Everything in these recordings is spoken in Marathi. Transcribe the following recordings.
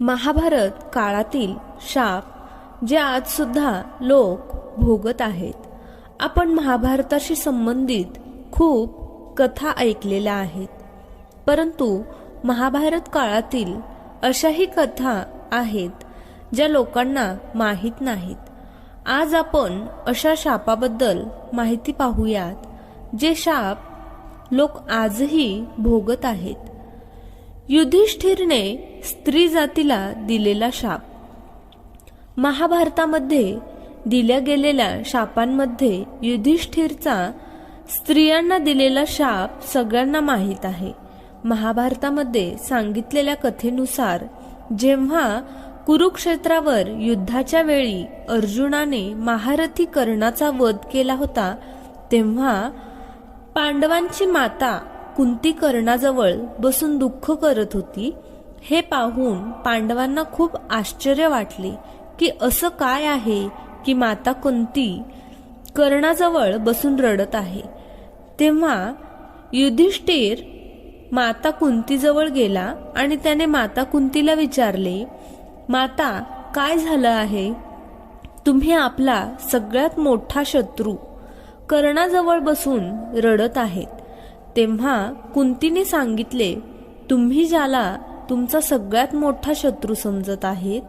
महाभारत काळातील शाप जे आज सुद्धा लोक भोगत आहेत. आपण महाभारताशी संबंधित खूप कथा ऐकलेल्या आहेत. परंतु महाभारत काळातील अशाही कथा आहेत ज्या लोकांना माहीत नाहीत. आज आपण अशा शापाबद्दल माहिती पाहूयात जे शाप लोक आजही भोगत आहेत. युधिष्ठिरने स्त्री जातीला दिलेला शाप. महाभारतामध्ये दिल्या गेलेल्या शापांमध्ये युधिष्ठिरचा स्त्रियांना दिलेला शाप सगळ्यांना माहीत आहे. महाभारतामध्ये सांगितलेल्या कथेनुसार जेव्हा कुरुक्षेत्रावर युद्धाच्या वेळी अर्जुनाने महारथी कर्णाचा वध केला होता तेव्हा पांडवांची माता कुंती कर्णाजवळ बसून दुःख करत होती हे पाहून पांडवांना खूप आश्चर्य वाटले की असं काय आहे की माता कुंती कर्णाजवळ बसून रडत आहे. तेव्हा युधिष्ठिर माता कुंतीजवळ गेला आणि त्याने माता कुंतीला विचारले माता काय झालं आहे? तुम्ही आपला सगळ्यात मोठा शत्रू कर्णाजवळ बसून रडत आहेत. तेव्हा कुंतीने सांगितले तुम्ही ज्याला तुमचा सगळ्यात मोठा शत्रू समजत आहेत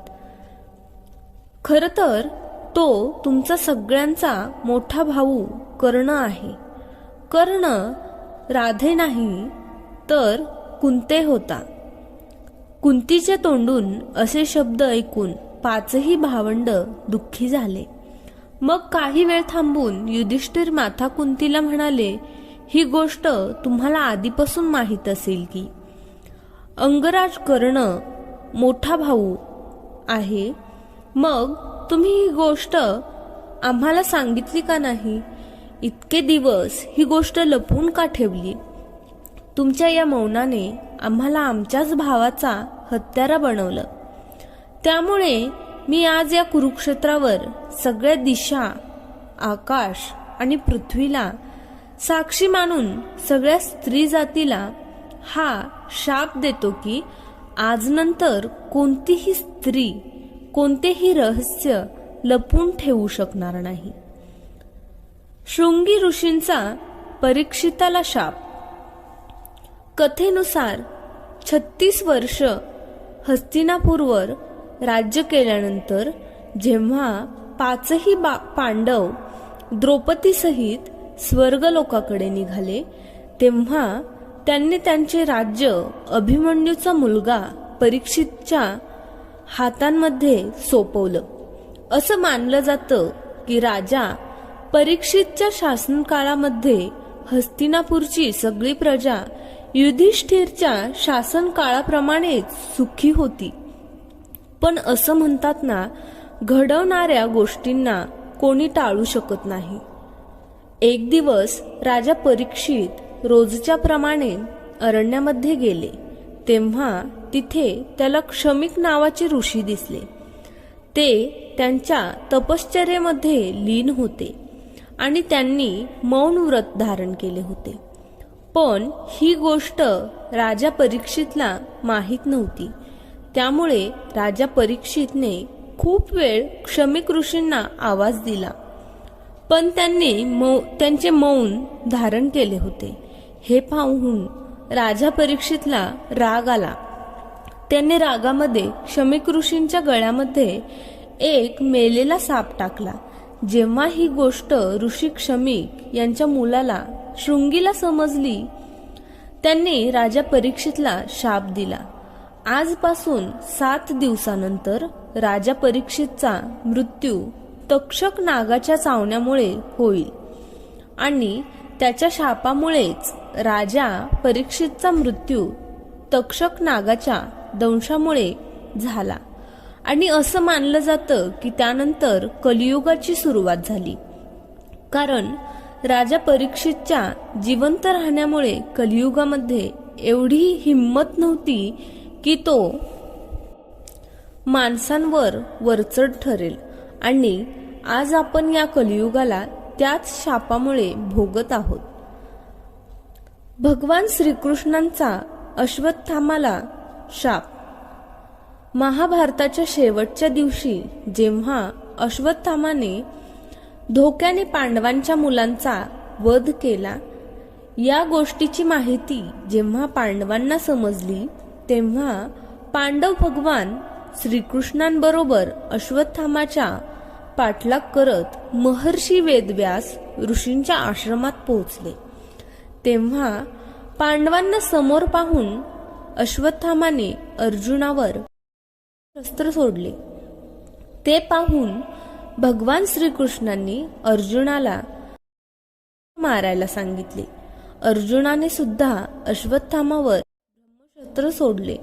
खर तर तो तुमचा सगळ्यांचा मोठा भाऊ कर्ण आहे. कर्ण राधे नाही तर कुंते होता. कुंतीच्या तोंडून असे शब्द ऐकून पाचही भावंड दुःखी झाले. मग काही वेळ थांबून युधिष्ठिर माथा कुंतीला म्हणाले ही गोष्ट तुम्हाला आधीपासून माहीत असेल की अंगराज कर्ण मोठा भाऊ आहे. मग तुम्ही ही गोष्ट आम्हाला सांगितली का नाही? इतके दिवस ही गोष्ट लपवून का ठेवली? तुमच्या या मौनाने आम्हाला आमच्याच भावाचा हत्यारा बनवलं. त्यामुळे मी आज या कुरुक्षेत्रावर सगळ्या दिशा आकाश आणि पृथ्वीला साक्षी मानून सगळ्या स्त्री जातीला हा शाप देतो की आजनंतर कोणतीही स्त्री कोणतेही रहस्य लपून ठेवू शकणार नाही. शृंगी ऋषींचा परीक्षिताला शाप. कथेनुसार छत्तीस वर्ष हस्तिनापूरवर राज्य केल्यानंतर जेव्हा पाचही बा पांडव द्रौपदीसहित स्वर्गलोकाकडे निघाले तेव्हा त्यांनी त्यांचे राज्य अभिमन्यूचा मुलगा परीक्षितच्या हातांमध्ये सोपवलं. असं मानलं जातं की राजा परीक्षितच्या शासनकाळामध्ये हस्तिनापूरची सगळी प्रजा युधिष्ठिरच्या शासनकाळाप्रमाणेच सुखी होती. पण असं म्हणतात ना घडवणाऱ्या गोष्टींना कोणी टाळू शकत नाही. एक दिवस राजा परीक्षित रोजच्या प्रमाणे अरण्यामध्ये गेले. तेव्हा तिथे त्याला क्षमिक नावाचे ऋषी दिसले. ते त्यांच्या तपश्चर्येमध्ये लीन होते आणि त्यांनी मौन व्रत धारण केले होते. पण ही गोष्ट राजा परीक्षितला माहीत नव्हती. त्यामुळे राजा परीक्षितने खूप वेळ क्षमिक ऋषींना आवाज दिला. पण त्यांनी मौ त्यांचे मौन धारण केले होते. हे पाहून राजा परीक्षितला राग आला. त्याने रागामध्ये शमिक ऋषींच्या गळ्यामध्ये एक मेलेला साप टाकला. जेव्हा ही गोष्ट ऋषी क्षमिक यांच्या मुलाला शृंगीला समजली त्यांनी राजा परीक्षितला शाप दिला. आजपासून सात दिवसानंतर राजा परीक्षितचा मृत्यू तक्षक नागाच्या चावण्यामुळे होईल. आणि त्याच्या शापामुळेच राजा परीक्षितचा मृत्यू तक्षक नागाच्या दंशामुळे झाला. आणि असं मानलं जातं की त्यानंतर कलियुगाची सुरुवात झाली. कारण राजा परीक्षितच्या जिवंत राहण्यामुळे कलियुगामध्ये एवढी हिंमत नव्हती की तो माणसांवर वरचढ ठरेल आणि आज आपण या कलियुगाला त्याच शापामुळे भोगत आहोत. भगवान श्रीकृष्णांचा अश्वत्थामाला शाप. महाभारताच्या शेवटच्या दिवशी जेव्हा अश्वत्थामाने धोक्याने पांडवांच्या मुलांचा वध केला या गोष्टीची माहिती जेव्हा पांडवांना समजली तेव्हा पांडव भगवान श्रीकृष्णांबरोबर अश्वत्थामाच्या पाठलाग करत महर्षी वेदव्यास ऋषींच्या आश्रमात पोहोचले. तेव्हा पांडवांना समोर पाहून अश्वत्थामाने अर्जुनावर शस्त्र सोडले. ते पाहून भगवान श्रीकृष्णांनी अर्जुनाला मारायला सांगितले. अर्जुनाने सुद्धा अश्वत्थामावर ब्रह्मशस्त्र सोडले.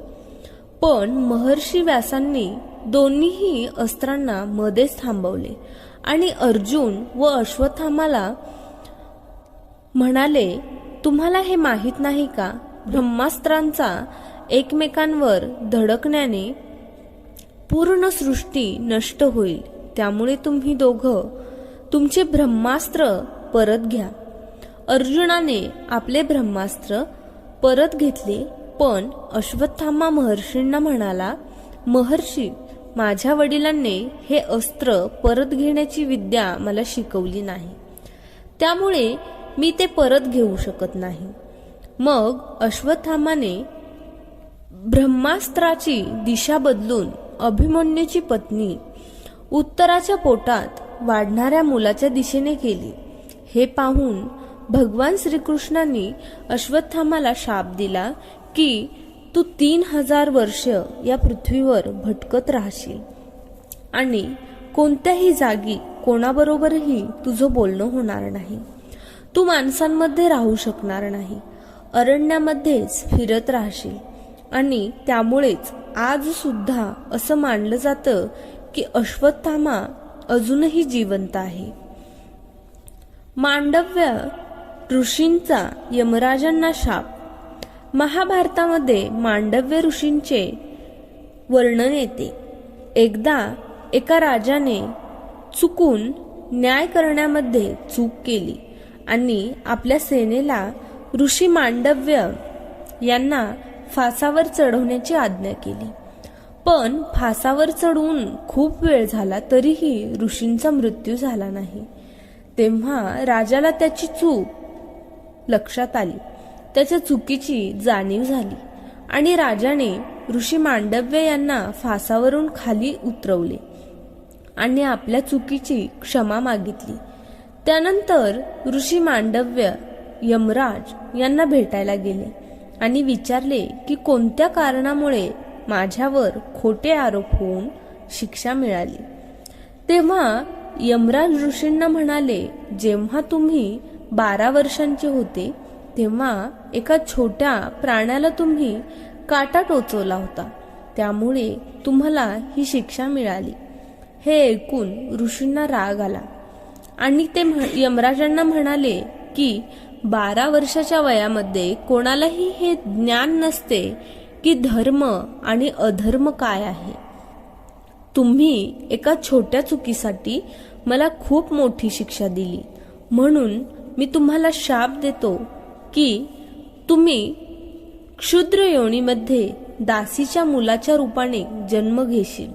पण महर्षी व्यासांनी दोन्हीही अस्त्रांना मध्येच थांबवले. आणि अर्जुन व अश्वत्थामाला म्हणाले तुम्हाला हे माहीत नाही का? ब्रह्मास्त्रांचा एकमेकांवर धडकण्याने पूर्ण सृष्टी नष्ट होईल. त्यामुळे तुम्ही दोघं तुमचे ब्रह्मास्त्र परत घ्या. अर्जुनाने आपले ब्रह्मास्त्र परत घेतले पण अश्वत्थामा महर्षींना म्हणाला महर्षी माझ्या वडिलांनी हे अस्त्र परत घेण्याची विद्या मला शिकवली नाही. त्यामुळे मी ते परत घेऊ शकत नाही. मग अश्वत्थामाने ब्रह्मास्त्राची दिशा बदलून अभिमन्यूची पत्नी उत्तराच्या पोटात वाढणाऱ्या मुलाच्या दिशेने केली. हे पाहून भगवान श्रीकृष्णांनी अश्वत्थामाला शाप दिला की तू तीन हजार वर्ष या पृथ्वीवर भटकत राहशील. आणि कोणत्याही जागी कोणाबरोबरही तुझं बोलणं होणार नाही. तू माणसांमध्ये राहू शकणार नाही. अरण्यामध्येच फिरत राहशील. आणि त्यामुळेच आज सुद्धा असं मानलं जातं की अश्वत्थामा अजूनही जिवंत आहे. मांडव्य ऋषींचा यमराजांना शाप महाभारतामध्ये मांडव्य ऋषींचे वर्णन येते. एकदा एका राजाने चुकून न्याय करण्यामध्ये चूक केली आणि आपल्या सेनेला ऋषी मांडव्य यांना फासावर चढवण्याची आज्ञा केली. पण फासावर चढवून खूप वेळ झाला तरीही ऋषींचा मृत्यू झाला नाही. तेव्हा राजाला त्याची चूक लक्षात आली. त्याच्या चुकीची जाणीव झाली आणि राजाने ऋषी मांडव्य यांना फासावरून खाली उतरवले आणि आपल्या चुकीची क्षमा मागितली. त्यानंतर ऋषी मांडव्य यमराज यांना भेटायला गेले आणि विचारले की कोणत्या कारणामुळे माझ्यावर खोटे आरोप होऊन शिक्षा मिळाली. तेव्हा यमराज ऋषींना म्हणाले जेव्हा तुम्ही बारा वर्षांचे होते तेव्हा एका छोट्या प्राण्याला तुम्ही काटा टोचवला होता. त्यामुळे तुम्हाला ही शिक्षा मिळाली. हे ऐकून ऋषींना राग आला. आणि ते म्ह- यमराजांना म्हणाले की बारा वर्षाच्या वयामध्ये कोणालाही हे ज्ञान नसते की धर्म आणि अधर्म काय आहे. तुम्ही एका छोट्या चुकीसाठी मला खूप मोठी शिक्षा दिली. म्हणून मी तुम्हाला शाप देतो की तुम्ही क्षुद्र योनीमध्ये दासीच्या मुलाच्या रूपाने जन्म घेशील.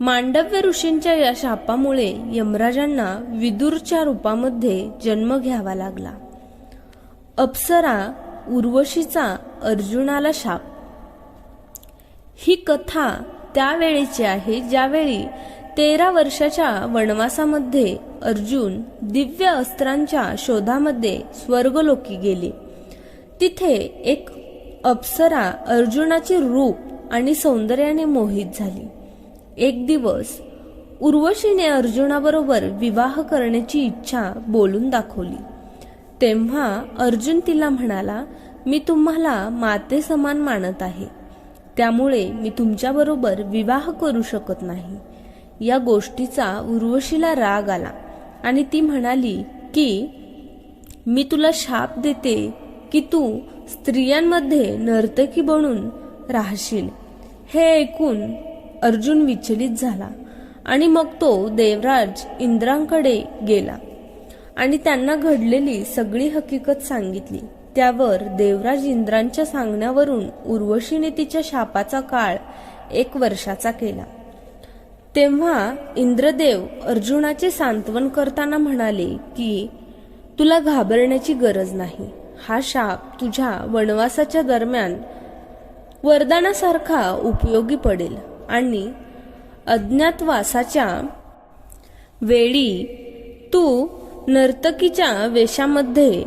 मांडव्य ऋषींच्या या शापामुळे यमराजांना विदूरच्या रूपामध्ये जन्म घ्यावा लागला. अप्सरा उर्वशीचा अर्जुनाला शाप. ही कथा त्यावेळेची आहे ज्यावेळी तेरा वर्षाच्या वनवासामध्ये अर्जुन दिव्य अस्त्रांच्या शोधामध्ये स्वर्गलोकी गेले. तिथे एक अप्सरा अर्जुनाचे रूप आणि सौंदर्याने मोहित झाली. एक दिवस उर्वशीने अर्जुनाबरोबर विवाह करण्याची इच्छा बोलून दाखवली. तेव्हा अर्जुन तिला म्हणाला मी तुम्हाला माते समान मानत आहे. त्यामुळे मी तुमच्याबरोबर विवाह करू शकत नाही. या गोष्टीचा उर्वशीला राग आला आणि ती म्हणाली की मी तुला शाप देते की तू स्त्रियांमध्ये नर्तकी बनून राहशील. हे ऐकून अर्जुन विचलित झाला आणि मग तो देवराज इंद्रांकडे गेला आणि त्यांना घडलेली सगळी हकीकत सांगितली. त्यावर देवराज इंद्रांच्या सांगण्यावरून उर्वशीने तिच्या शापाचा काळ एक वर्षाचा केला. तेव्हा इंद्रदेव अर्जुनाचे सांत्वन करताना म्हणाले की तुला घाबरण्याची गरज नाही. हा शाप तुझ्या वनवासाच्या दरम्यान वरदानासारखा उपयोगी पडेल आणि अज्ञातवासाच्या वेळी तू नर्तकीच्या वेशामध्ये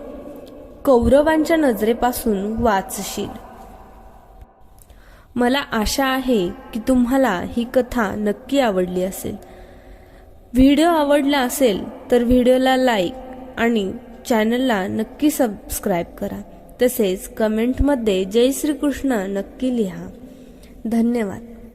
कौरवांच्या नजरेपासून वाचशील. मला आशा आहे की तुम्हाला ही कथा नक्की आवडली असेल. व्हिडिओ आवडला असेल तर व्हिडिओला लाईक आणि चॅनलला नक्की सबस्क्राईब करा. तसेच कमेंटमध्ये जय श्रीकृष्ण नक्की लिहा. धन्यवाद.